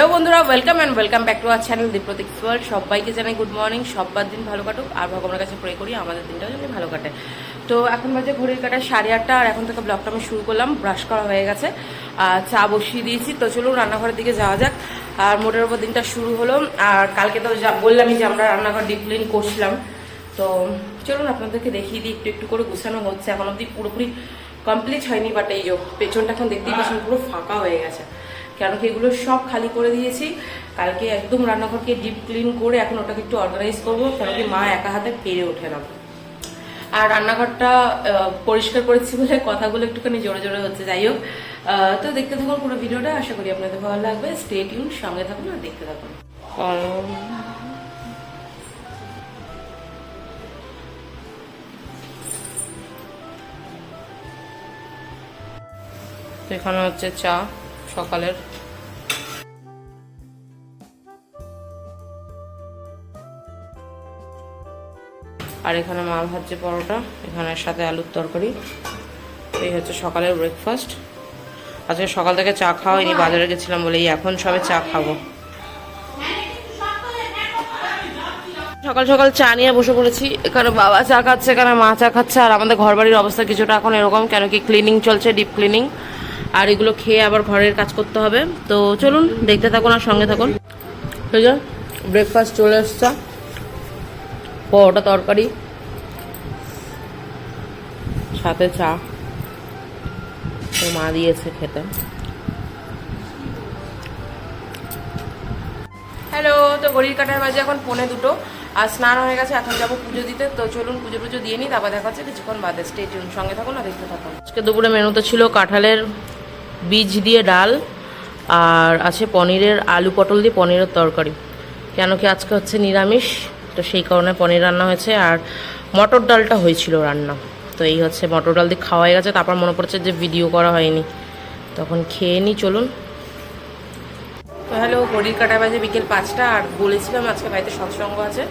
Hello বন্ধুরা welcome and welcome back to our channel Dipratik world সবাইকে জানাই good morning সব্বার দিন ভালো কাটুক, আর ভগবানের কাছে প্রে করি, আমাদের দিনটাও যেন ভালো কাটে। তো এখন বাজে ঘড়ির কাটা সাড়ে আটটা, আর এখন থেকে ব্লগটা আমি শুরু করলাম ব্রাশ করা হয়ে গেছে, আর চা বসিয়ে দিয়েছি। তো চলুন রান্নাঘরের দিকে যাওয়া যাক, আর মোটের ওপর দিনটা শুরু হলো, আর কালকে তো বললামই যে আমরা রান্নাঘর ডিপ ক্লিন করছিলাম। তো চলুন আপনাদেরকে দেখিয়ে দিই, একটু একটু করে গুছানো হচ্ছে, এখন অবধি পুরোপুরি কমপ্লিট হয়নি বাট এই পেছনটা এখন দেখতেই পেছন পুরো ফাঁকা হয়ে গেছে। কেন কি এগুলো সব খালি করে দিয়েছি। কালকে একদম রান্নাঘরকে ডিপ ক্লিন করে এখন ওটাকে একটু অর্গানাইজ করব, কেন কি মা একা হাতে পেরে ওঠে না। আর রান্নাঘরটা পরিষ্কার করেছি বলে কথাগুলো একটুখানি জোরে জোরে হচ্ছে, যাই হোক। তো দেখতে থাকুন পুরো ভিডিওটা, আশা করি আপনাদের ভালো লাগবে। স্টে টিউন সঙ্গে থাকুন আর দেখতে থাকুন। এখানে হচ্ছে চা, সকালের। আর এখানে মা ভাজছে পরোটা, এখানে সাথে আলুর তরকারি। এই হচ্ছে সকালের ব্রেকফাস্ট আজকে সকাল থেকে চা খাওয়া হয়নি, বাজারে গেছিলাম বলেই এখন সবে চা খাব। সকাল সকাল চা নিয়ে বসে পড়েছি, এখানে বাবা চা খাচ্ছে, এখানে মা চা খাচ্ছে, আর আমাদের ঘর বাড়ির অবস্থা কিছুটা এখন এরকম, কেন কি ক্লিনিং চলছে ডিপ ক্লিনিং আর এগুলো খেয়ে আবার ঘরের কাজ করতে হবে। তো চলুন, দেখতে থাকুন আর সঙ্গে থাকুন। ব্রেকফাস্ট চলে এসছে। পরোটা তরকারি সাথে চা। তো মা দিয়েছে খেতে। হ্যালো তো ঘড়ির কাটার বাজে এখন পৌনে দুটো। আর স্নান হয়ে গেছে এখন যাব পুজো দিতে। তো চলুন পুজো পুজো দিয়ে নিই তারপর দেখা হচ্ছে কিছুক্ষণ বাদে। স্টে টিউন সঙ্গে থাকুন আর দেখতে থাকুন। আজকে দুপুরে মেনুতে ছিল কাঁঠালের বীজ দিয়ে ডাল আর আছে পনিরের আলু পটল দিয়ে পনিরের তরকারি। কেন কি আজকে হচ্ছে নিরামিষ? তো সেই কারণে পনির রান্না হয়েছে আর মটর ডালটা হয়েছিল রান্না। তো এই হচ্ছে মটর ডাল দিয়ে খাওয়াই গেছে, তারপর মনে পড়ছে যে ভিডিও করা হয়নি। তখন খেয়ে নিই চলুন। তো হ্যালো ঘড়ির কাটা বাজে বিকেল পাঁচটা, আর বলেছিলাম আজকে বাড়িতে সৎসঙ্গ আছে।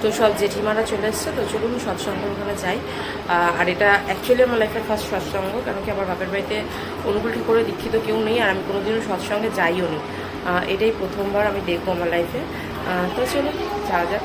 তো সব জেঠিমারা চলে এসছে, তো চলুন সৎসঙ্গ ওখানে যাই। আর এটা অ্যাকচুয়ালি আমার লাইফের ফার্স্ট সৎসঙ্গ, কেন কি আমার বাপের বাড়িতে অনুকূল করে দীক্ষিত কেউ নেই, আর আমি কোনোদিনও সৎসঙ্গে যাইও নি। এটাই প্রথমবার আমি দেখব আমার লাইফে তো চলুন, যাওয়া যাক।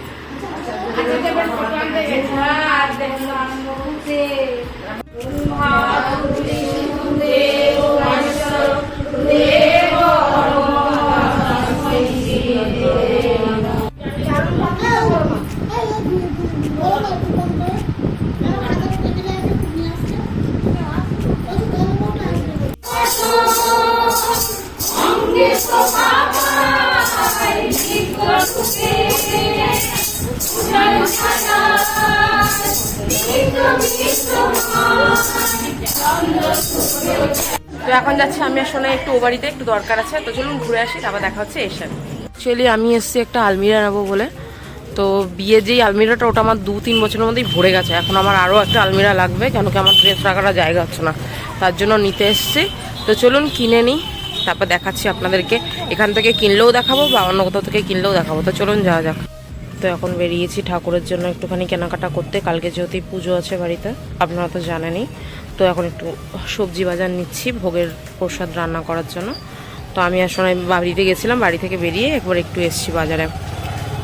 আর তো এখন যাচ্ছি আমি আসলে একটু ও বাড়িতে একটু দরকার আছে, তো চলুন ঘুরে আসি, তারপর দেখা হচ্ছে এসে। অ্যাকচুয়ালি আমি এসেছি একটা আলমিরা নেব বলে। তো বিয়ে যেই আলমিরাটা, ওটা আমার দু তিন বছরের মধ্যেই ভরে গেছে। এখন আমার আরও একটা আলমিরা লাগবে কেন কি আমার ড্রেস রাখাটা জায়গা হচ্ছে না। তার জন্য নিতে এসেছি। তো চলুন কিনে নিই, তারপর দেখাচ্ছি আপনাদেরকে। এখান থেকে কিনলেও দেখাবো বা অন্য কোথাও থেকে কিনলেও দেখাবো। তো চলুন যাওয়া যাক। তো এখন বেরিয়েছি ঠাকুরের জন্য একটুখানি কেনাকাটা করতে। কালকে যেহেতু পুজো আছে বাড়িতে, আপনারা তো জানেনই। তো এখন একটু সবজি বাজার নিচ্ছি, ভোগের প্রসাদ রান্না করার জন্য। তো আমি আসলে বাড়িতে গেছিলাম, বাড়ি থেকে বেরিয়ে একবার একটু এসছি বাজারে।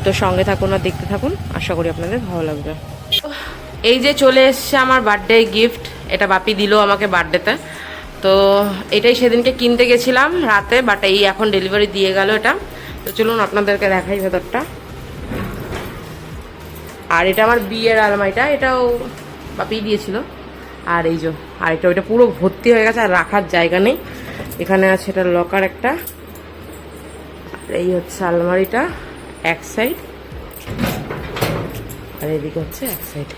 তো সঙ্গে থাকুন আর দেখতে থাকুন, আশা করি আপনাদের ভালো লাগবে। এই যে চলে এসছে আমার বার্থডে গিফট এটা বাপি দিল আমাকে বার্থডেতে তো। এটাই সেদিনকে কিনতে গেছিলাম রাতে বাট এই এখন ডেলিভারি দিয়ে গেল এটা। তো চলুন আপনাদেরকে দেখাই ভেতরটা। আর এটা আমার বিয়ের আলমারিটা, এটাও বাপি দিয়েছিল। আর এই যে আর এটা ওইটা পুরো ভর্তি হয়ে গেছে আর রাখার জায়গা নেই। এখানে আছে এটা লকার একটা। আর এই হচ্ছে আলমারিটা এক সাইড আর এদিকে হচ্ছে এক সাইড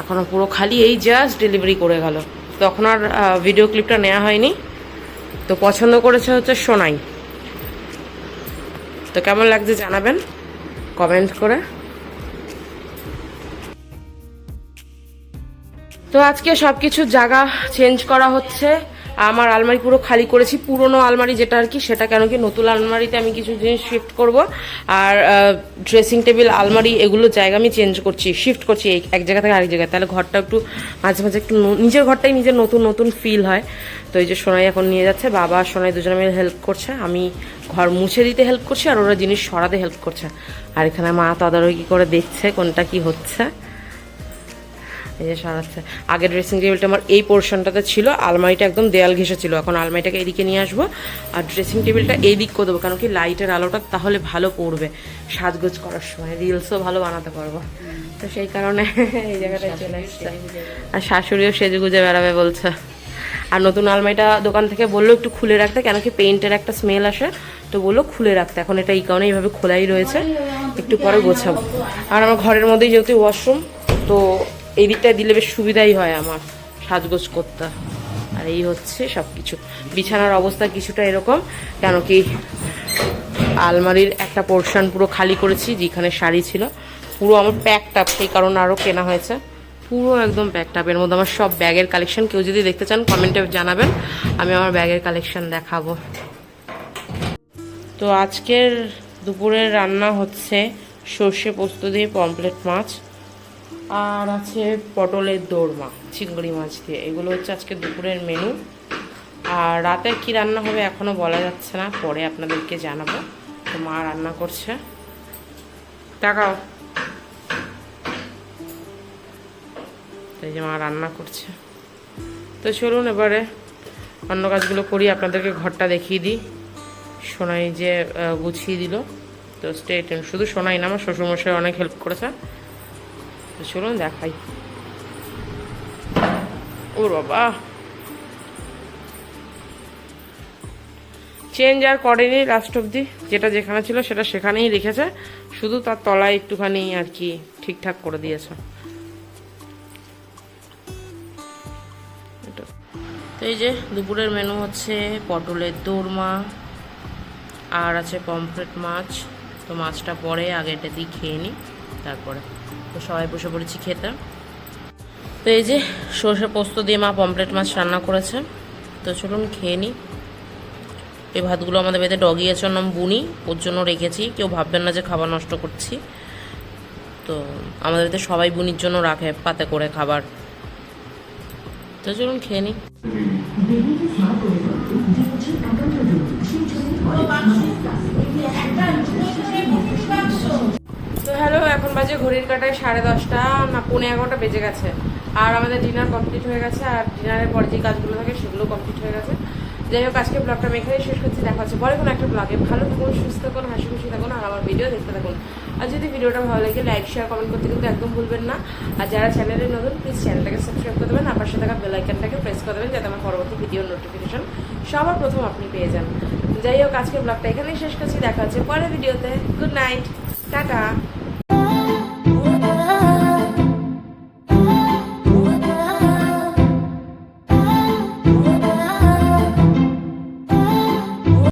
এখনও পুরো খালি, এই জাস্ট ডেলিভারি করে গেল। তখন আর ভিডিও ক্লিপটা নেওয়া হয়নি। তো পছন্দ করেছে হচ্ছে সোনাই। তো কেমন লাগছে জানাবেন? কমেন্ট করে। তো আজকে সব কিছু জায়গা চেঞ্জ করা হচ্ছে। আমার আলমারি পুরো খালি করেছি। পুরনো আলমারি যেটা আর কি, সেটা কেন কি নতুন আলমারিতে আমি কিছু জিনিস শিফট করব। আর ড্রেসিং টেবিল আলমারি, এগুলো জায়গা আমি চেঞ্জ করছি শিফট করছি এক জায়গা থেকে আরেক জায়গায়। তাহলে ঘরটা একটু মাঝে মাঝে একটু নিজের ঘরটাই নিজের নতুন নতুন ফিল হয়। তো এই যে সোনাই এখন নিয়ে যাচ্ছে, বাবা আর সোনাই দুজনে মিলে হেল্প করছে। আমি ঘর মুছে দিতে হেল্প করছি, আর ওরা জিনিস সরাতে হেল্প করছে। আর এখানে মা তদারকি করে দেখছে কোনটা কি হচ্ছে। এই যে সারাচ্ছে। আগের ড্রেসিং টেবিলটা আমার এই পোর্শনটাতে ছিল আলমারিটা একদম দেয়াল ঘেসে ছিল। এখন আলমারিটাকে এদিকে নিয়ে আসব। আর ড্রেসিং টেবিলটা এই দিক করে দেবো কারণ কি লাইটের আলোটা তাহলে ভালো পড়বে সাজগোজ করার সময়। রিলসও ভালো বানাতে পারব। তো সেই কারণে এই জায়গাটায় চলে এসছে। আর শাশুড়িও সেজে গুজে বেড়াবে বলছে। আর নতুন আলমারিটা দোকান থেকে বলল একটু খুলে রাখতে কেন কি পেইন্টের একটা স্মেল আসে তো বলল খুলে রাখতে। এখন এটা এই কারণে এইভাবে খোলাই রয়েছে। একটু পরে গোছাবো। আর আমার ঘরের মধ্যেই যেহেতু ওয়াশরুম তো এই দিকটায় দিলে বেশ সুবিধাই হয় আমার সাজগোজ করতে। আর এই হচ্ছে সব কিছু বিছানার অবস্থা কিছুটা এরকম, কেন কি আলমারির একটা পোর্শন পুরো খালি করেছি, যেখানে শাড়ি ছিল। পুরো আমার প্যাকড আপ সেই কারণে আরও কেনা হয়েছে। পুরো একদম প্যাকড আপ এর মধ্যে আমার সব ব্যাগের কালেকশন কেউ যদি দেখতে চান কমেন্টে জানাবেন। আমি আমার ব্যাগের কালেকশন দেখাবো। তো আজকের দুপুরের রান্না হচ্ছে সর্ষে পোস্ত দিয়ে পমপ্লেট মাছ। আর আছে পটলের দোরমা, চিংড়ি মাছ দিয়ে। এগুলো হচ্ছে আজকে দুপুরের মেনু আর রাতে কি রান্না হবে এখনও বলা যাচ্ছে না, পরে আপনাদেরকে জানাব। তো মা রান্না করছে। টাকাও তো এই যে মা রান্না করছে। তো চলুন এবারে অন্য কাজগুলো করি, আপনাদেরকে ঘরটা দেখিয়ে দিই। সোনাই যে গুছিয়ে দিল। তো স্টেট শুধু সোনাই না, আমার শ্বশুরমশাই অনেক হেল্প করেছে। তো চলুন দেখাই। ও বাবা। চেঞ্জ আর করেনি লাস্ট অবধি। যেটা যেখানে ছিল সেটা সেখানেই রেখেছে। শুধু তার তলায় একটুখানি আর কি ঠিকঠাক করে দিয়েছে। তো এই যে দুপুরের মেনু হচ্ছে পটলের দোরমা আর আছে পমফ্রেট মাছ। তো মাছটা পরে আগে এটা দিয়ে খেয়ে নিই তারপরে। তো সবাই বসে পড়েছি খেতে। তো এই যে সর্ষে পোস্ত দিয়ে মা পমফ্রেট মাছ রান্না করেছে। তো চলুন খেয়ে নিই এই ভাতগুলো আমাদের বেঁধে ডগিয়েছে ওর নাম বুনি। ওর জন্য রেখেছি। কেউ ভাববেন না যে খাবার নষ্ট করছি। তো আমাদের বাড়িতে সবাই বুনির জন্য রাখে পাতে করে খাবার। তো চলুন খেয়ে নিই তো হ্যালো বাজে, ঘড়ির কাটায় সাড়ে দশটা, না, পৌনে এগারোটা বেজে গেছে। আর আমাদের ডিনার কমপ্লিট হয়ে গেছে, আর ডিনারের পরে যে কাজগুলো থাকে সেগুলো কমপ্লিট হয়ে গেছে। যাই হোক, আজকে ব্লগটা আমি এখানেই শেষ করছি। দেখা হচ্ছে পরে কোনো একটা ব্লগে ভালো থাকুন, সুস্থ থাকুন, হাসি খুশি থাকুন, আর আমার ভিডিও দেখতে থাকুন। আর যদি ভিডিওটা ভালো লাগে লাইক শেয়ার কমেন্ট করতে কিন্তু একদম ভুলবেন না। আর যারা চ্যানেলে নতুন প্লিজ চ্যানেলটাকে সাবস্ক্রাইব করে দেবেন, আর পাশে থাকা বেল আইকনটাকে প্রেস করে দেবেন, যাতে আমার পরবর্তী ভিডিওর নোটিফিকেশন সবার প্রথম আপনি পেয়ে যান। যাই হোক আজকে ব্লগটা এখানেই শেষ করছি। দেখা হচ্ছে পরের ভিডিওতে গুড নাইট টাটা